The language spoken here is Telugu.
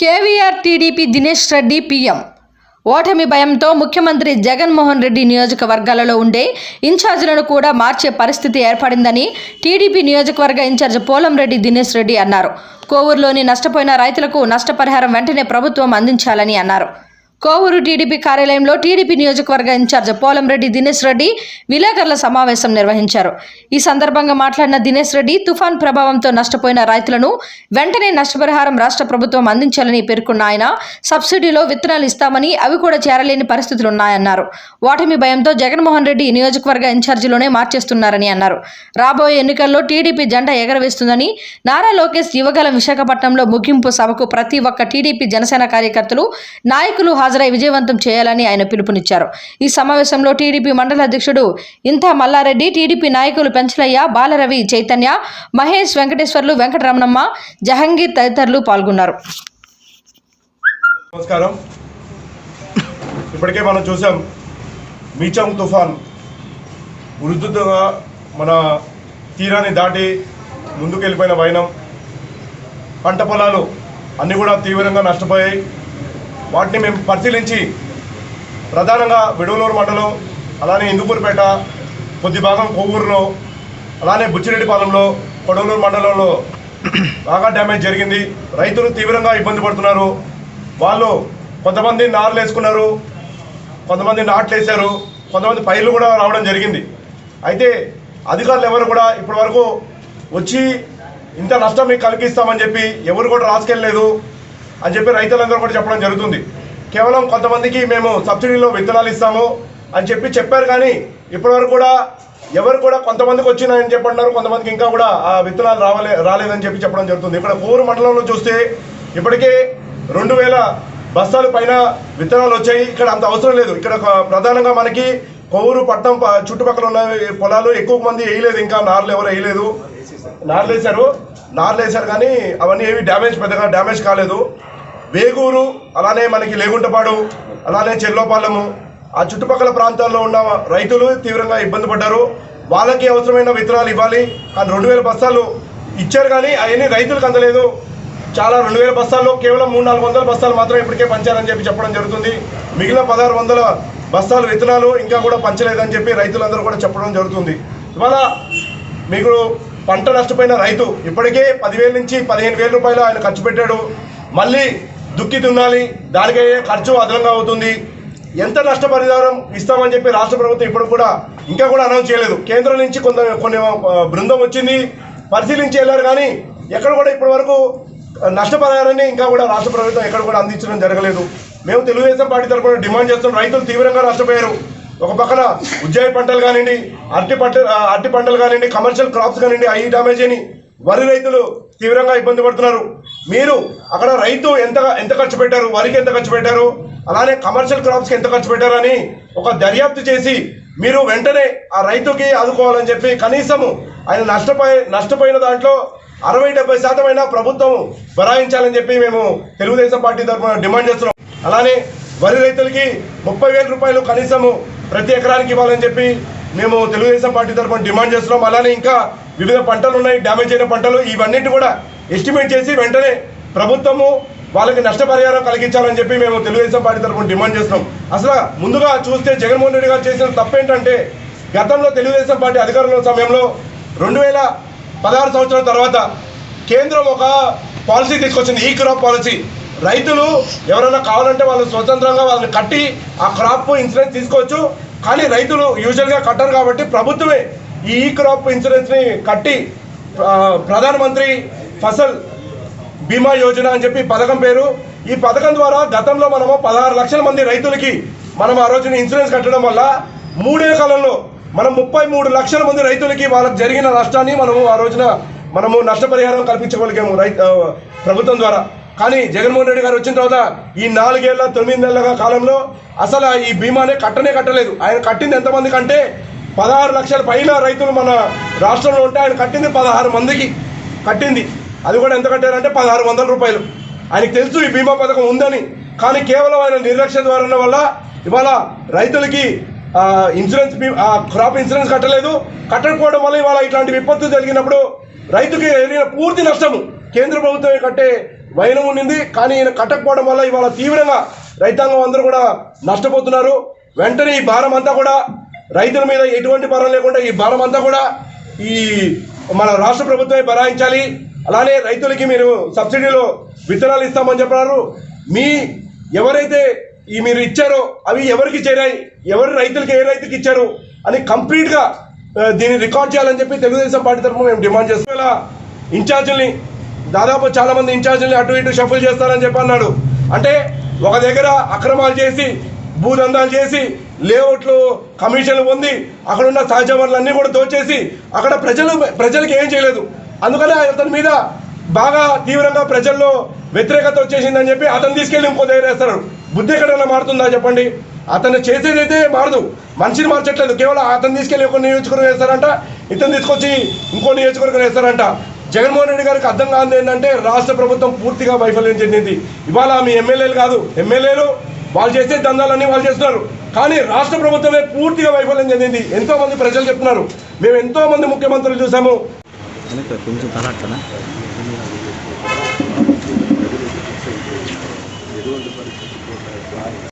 KVR TDP Dinesh Reddy PM. ఓటమి భయంతో ముఖ్యమంత్రి జగన్మోహన్ రెడ్డి నియోజకవర్గాలలో ఉండే ఇన్ఛార్జీలను కూడా మార్చే పరిస్థితి ఏర్పడిందని టీడీపీ నియోజకవర్గ ఇన్ఛార్జ్ పోలంరెడ్డి దినేష్ రెడ్డి అన్నారు. కోవూరులోని నష్టపోయిన రైతులకు నష్టపరిహారం వెంటనే ప్రభుత్వం అందించాలని అన్నారు. కోవూరు టీడీపీ కార్యాలయంలో టీడీపీ నియోజకవర్గ ఇన్ఛార్జ్ పోలంరెడ్డి దినేష్ రెడ్డి విలేకరుల సమావేశం నిర్వహించారు. ఈ సందర్భంగా మాట్లాడిన దినేష్ రెడ్డి తుఫాన్ ప్రభావంతో నష్టపోయిన రైతులను వెంటనే నష్టపరిహారం రాష్ట్ర ప్రభుత్వం అందించాలని పేర్కొన్న ఆయన సబ్సిడీలో విత్తనాలు ఇస్తామని అవి కూడా చేరలేని పరిస్థితులు ఉన్నాయన్నారు. ఓటమి భయంతో జగన్మోహన్ రెడ్డి నియోజకవర్గ ఇన్ఛార్జిలోనే మార్చేస్తున్నారని అన్నారు. రాబోయే ఎన్నికల్లో టీడీపీ జెండా ఎగరవేస్తుందని నారా లోకేష్ యువగలం విశాఖపట్నంలో ముగింపు సభకు ప్రతి ఒక్క టీడీపీ జనసేన కార్యకర్తలు నాయకులు హాజరై విజయవంతం చేయాలని ఆయన పిలుపునిచ్చారు. ఈ సమావేశంలో టీడీపీ మండల అధ్యక్షుడు ఇంతా మల్లారెడ్డి టీడీపీ నాయకులు పెంచలయ్య బాలరవి చైతన్య మహేష్ వెంకటేశ్వర్లు వెంకటరమణమ్మ జహంగీర్ తదితరులు పాల్గొన్నారు. నమస్కారం. ఇప్పటికే మనం చూసాం మీచం తుఫాన్ ఉధృతంగా మన తీరాన్ని దాటి ముందుకు వెళ్ళిపోయిన వైనం. పంట పొలాలు అన్నీ కూడా తీవ్రంగా నష్టపోయాయి. వాటిని మేము పరిశీలించి ప్రధానంగా విడువలూరు మండలం అలానే ఇందుకూరుపేట కొద్ది భాగం కొవ్వూరులో అలానే బుచ్చిరెడ్డిపాలెంలో కొడవలూరు మండలంలో బాగా డ్యామేజ్ జరిగింది. రైతులు తీవ్రంగా ఇబ్బంది పడుతున్నారు. వాళ్ళు కొంతమంది నార్లు వేసుకున్నారు కొంతమంది నాట్లు వేశారు కొంతమంది పైర్లు కూడా రావడం జరిగింది. అయితే అధికారులు ఎవరు కూడా ఇప్పటి వరకు వచ్చి ఇంత నష్టం మీకు కలిగిస్తామని చెప్పి ఎవరు కూడా రాసుకెళ్ళలేదు. అని చెప్పి రైతులందరూ కూడా చెప్పడం జరుగుతుంది. కేవలం కొంతమందికి మేము సబ్సిడీలో విత్తనాలు ఇస్తాము అని చెప్పి చెప్పారు కానీ ఇప్పటివరకు కూడా ఎవరు కూడా కొంతమందికి వచ్చినాయని చెప్పన్నారు కొంతమందికి ఇంకా కూడా ఆ విత్తనాలు రావలే రాలేదని చెప్పి చెప్పడం జరుగుతుంది. ఇక్కడ కోరు మండలంలో చూస్తే ఇప్పటికే రెండు వేల బస్తాల పైన విత్తనాలు వచ్చాయి. ఇక్కడ అంత అవసరం లేదు. ఇక్కడ ఒక ప్రధానంగా మనకి కొవ్వూరు పట్టణం ప- చుట్టుపక్కల ఉన్న పొలాలు ఎక్కువ మంది వేయలేదు. ఇంకా నార్లు ఎవరు వేయలేదు. నార్లు వేశారు నార్లు వేశారు కానీ అవన్నీ ఏవి డ్యామేజ్ పెద్దగా డ్యామేజ్ కాలేదు. వేగూరు అలానే మనకి లేగుంటపాడు అలానే చెల్లోపాలెము. ఆ చుట్టుపక్కల ప్రాంతాల్లో ఉన్న రైతులు తీవ్రంగా ఇబ్బంది పడ్డారు. వాళ్ళకి అవసరమైన విత్తనాలు ఇవ్వాలి. కానీ రెండు వేల బస్తాలు ఇచ్చారు కానీ అవన్నీ రైతులకు అందలేదు. చాలా రెండు వేల బస్తాల్లో కేవలం మూడు నాలుగు వందల బస్తాలు మాత్రం ఇప్పటికే పంచారని చెప్పి చెప్పడం జరుగుతుంది. మిగిలిన పదహారు వందల బస్తాలు విత్తనాలు ఇంకా కూడా పంచలేదని చెప్పి రైతులందరూ కూడా చెప్పడం జరుగుతుంది. ఇవాళ మీకు పంట నష్టపోయిన రైతు ఇప్పటికే పదివేల నుంచి పదిహేను వేల రూపాయలు ఆయన ఖర్చు పెట్టాడు. మళ్ళీ దుక్కి దున్నాలి దానికి అయ్యే ఖర్చు అదనంగా అవుతుంది. ఎంత నష్టపరిహారం ఇస్తామని చెప్పి రాష్ట్ర ప్రభుత్వం ఇప్పుడు కూడా ఇంకా కూడా అనౌన్స్ చేయలేదు. కేంద్రం నుంచి కొంత కొన్ని బృందం వచ్చింది. పరిశీలించి వెళ్ళారు కానీ ఎక్కడ కూడా ఇప్పటి వరకు నష్టపరిహారాన్ని ఇంకా కూడా రాష్ట్ర ప్రభుత్వం ఎక్కడ కూడా అందించడం జరగలేదు. మేము తెలుగుదేశం పార్టీ తరఫున డిమాండ్ చేస్తున్నాం. రైతులు తీవ్రంగా నష్టపోయారు. ఒక పక్కన ఉజ్జాయి పంటలు కానివ్వండి అరటి పంట అరటి పంటలు కానివ్వండి కమర్షియల్ క్రాప్స్ కానివ్వండి అవి డ్యామేజ్ అని వరి రైతులు తీవ్రంగా ఇబ్బంది పడుతున్నారు. మీరు అక్కడ రైతు ఎంత ఎంత ఖర్చు పెట్టారు వరికి ఎంత ఖర్చు పెట్టారు అలానే కమర్షియల్ క్రాప్స్కి ఎంత ఖర్చు పెట్టారని ఒక దర్యాప్తు చేసి మీరు వెంటనే ఆ రైతుకి ఆదుకోవాలని చెప్పి కనీసము ఆయన నష్టపోయి నష్టపోయిన దాంట్లో అరవై డెబ్బై శాతమైన ప్రభుత్వం బరాయించాలని చెప్పి మేము తెలుగుదేశం పార్టీ తరఫున డిమాండ్ చేస్తున్నాం. అలానే వరి రైతులకి ముప్పై వేల రూపాయలు కనీసము ప్రతి ఎకరానికి ఇవ్వాలని చెప్పి మేము తెలుగుదేశం పార్టీ తరఫున డిమాండ్ చేస్తున్నాం. అలానే ఇంకా వివిధ పంటలు ఉన్నాయి డ్యామేజ్ అయిన పంటలు ఇవన్నిటి కూడా ఎస్టిమేట్ చేసి వెంటనే ప్రభుత్వము వాళ్ళకి నష్టపరిహారం కలిగించాలని చెప్పి మేము తెలుగుదేశం పార్టీ తరఫున డిమాండ్ చేస్తున్నాం. అసలు ముందుగా చూస్తే జగన్మోహన్ రెడ్డి గారు చేసిన తప్పేంటంటే గతంలో తెలుగుదేశం పార్టీ అధికారంలో సమయంలో రెండు వేల పదహారు సంవత్సరాల తర్వాత కేంద్రం ఒక పాలసీ తీసుకొచ్చింది ఈ క్రాప్ పాలసీ. రైతులు ఎవరైనా కావాలంటే వాళ్ళు స్వతంత్రంగా వాళ్ళని కట్టి ఆ క్రాప్ ఇన్సూరెన్స్ తీసుకోవచ్చు. కానీ రైతులు యూజువల్గా కట్టరు కాబట్టి ప్రభుత్వమే ఈ ఈ క్రాప్ ఇన్సూరెన్స్ని కట్టి ప్రధానమంత్రి ఫసల్ బీమా యోజన అని చెప్పి పథకం పేరు. ఈ పథకం ద్వారా గతంలో మనము పదహారు లక్షల మంది రైతులకి మనం ఆ రోజున ఇన్సూరెన్స్ కట్టడం వల్ల మూడే కాలంలో మనం ముప్పై మూడు లక్షల మంది రైతులకి వాళ్ళకి జరిగిన నష్టాన్ని మనము ఆ రోజున మనము నష్టపరిహారం కల్పించగలిగాము రైతు ప్రభుత్వం ద్వారా. కానీ జగన్మోహన్ రెడ్డి గారు వచ్చిన తర్వాత ఈ నాలుగేళ్ళ తొమ్మిది నెలల కాలంలో అసలు ఈ బీమానే కట్టనే కట్టలేదు. ఆయన కట్టింది ఎంతమంది కంటే పదహారు లక్షల పైన రైతులు మన రాష్ట్రంలో ఉంటే ఆయన కట్టింది పదహారు మందికి కట్టింది. అది కూడా ఎంత కట్టారంటే పదహారు వందల రూపాయలు. ఆయనకు తెలుసు ఈ బీమా పథకం ఉందని. కానీ కేవలం ఆయన నిర్లక్ష్య ద్వారా వల్ల ఇవాళ రైతులకి ఇన్సూరెన్స్ క్రాప్ ఇన్సూరెన్స్ కట్టలేదు. కట్టకపోవడం వల్ల ఇవాళ ఇట్లాంటి విపత్తు జరిగినప్పుడు రైతుకి జరిగిన పూర్తి నష్టము. కేంద్ర ప్రభుత్వమే కట్టే వైనం ఉండింది. కానీ ఈయన కట్టకపోవడం వల్ల ఇవాళ తీవ్రంగా రైతాంగం అందరూ కూడా నష్టపోతున్నారు. వెంటనే ఈ భారం అంతా కూడా రైతుల మీద ఎటువంటి భారం లేకుండా ఈ భారం అంతా కూడా ఈ మన రాష్ట్ర ప్రభుత్వమే బరాయించాలి. అలానే రైతులకి మీరు సబ్సిడీలో విత్తనాలు ఇస్తామని చెప్పారు. మీ ఎవరైతే ఈ మీరు ఇచ్చారో అవి ఎవరికి చేరాయి? ఎవరు రైతులకి ఏ రైతుకి ఇచ్చారు? అని కంప్లీట్గా దీన్ని రికార్డ్ చేయాలని చెప్పి తెలుగుదేశం పార్టీ తరఫున మేము డిమాండ్ చేస్తాం ఇలా ఇన్ఛార్జీల్ని దాదాపు చాలామంది ఇన్ఛార్జీల్ని అటు ఇటు షఫుల్ చేస్తారని చెప్పి అన్నాడు. అంటే ఒక దగ్గర అక్రమాలు చేసి భూదందాలు చేసి లేఅవుట్లు కమిషన్లు పొంది అక్కడున్న సహజ వనరులన్నీ కూడా దోచేసి అక్కడ ప్రజలు ప్రజలకు ఏం చేయలేదు. అందుకనే అతని మీద బాగా తీవ్రంగా ప్రజల్లో వ్యతిరేకత వచ్చేసిందని చెప్పి అతను తీసుకెళ్ళి ఇంకో దగ్గర వేస్తారు. బుద్ధి ఎక్కడైనా మారుతుందా చెప్పండి? అతను చేసేదైతే మారదు. మనిషిని మార్చట్లేదు. కేవలం అతను తీసుకెళ్ళి ఒక నియోజకవర్గం వేస్తారంట ఇతను తీసుకొచ్చి ఇంకో నియోజకవర్గం వేస్తారంట. జగన్మోహన్ రెడ్డి గారికి అర్థం కాదు ఏంటంటే రాష్ట్ర ప్రభుత్వం పూర్తిగా వైఫల్యం చెందింది. ఇవాళ మీ ఎమ్మెల్యేలు కాదు ఎమ్మెల్యేలు వాళ్ళు చేసే దందాలన్నీ వాళ్ళు చేస్తున్నారు. కానీ రాష్ట్ర ప్రభుత్వమే పూర్తిగా వైఫల్యం చెందింది. ఎంతోమంది ప్రజలు చెప్తున్నారు. మేము ఎంతోమంది ముఖ్యమంత్రులు చూసాము. వెనక కొంచెం తల పరిస్థితి